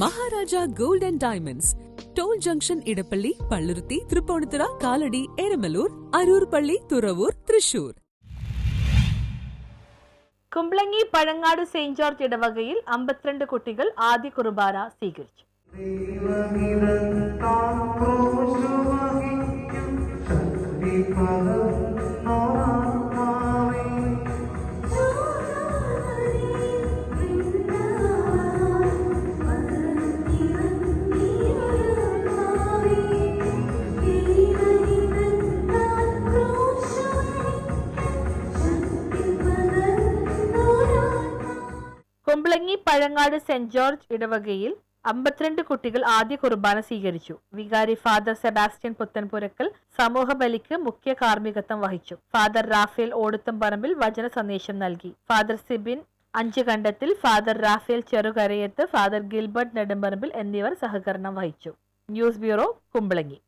Maharaja gold and diamonds. Toll junction Edappally Palluruthy Tripunithura Kalady Eramalloor Aroor പള്ളി Thuravoor Thrissur. Kumbalangi Pazhangad saint George ഇടവകയിൽ അമ്പത്തിരണ്ട് കുട്ടികൾ ആദ്യ കുർബാന സ്വീകരിച്ചു. കുമ്പളങ്ങി പഴങ്ങാട് സെന്റ് ജോർജ് ഇടവകയിൽ അമ്പത്തിരണ്ട് കുട്ടികൾ ആദ്യ കുർബാന സ്വീകരിച്ചു. വികാരി ഫാദർ സെബാസ്റ്റ്യൻ പുത്തൻപുരക്കൽ സമൂഹ ബലിക്ക് മുഖ്യ കാർമ്മികത്വം വഹിച്ചു. ഫാദർ റാഫേൽ ഓടുത്തം പറമ്പിൽ വചന സന്ദേശം നൽകി. ഫാദർ സിബിൻ അഞ്ച് Kandathil father Raphael Cherukarayath father Gilbert Nedumparambil എന്നിവർ സഹകരണം വഹിച്ചു. News bureau Kumbalangi.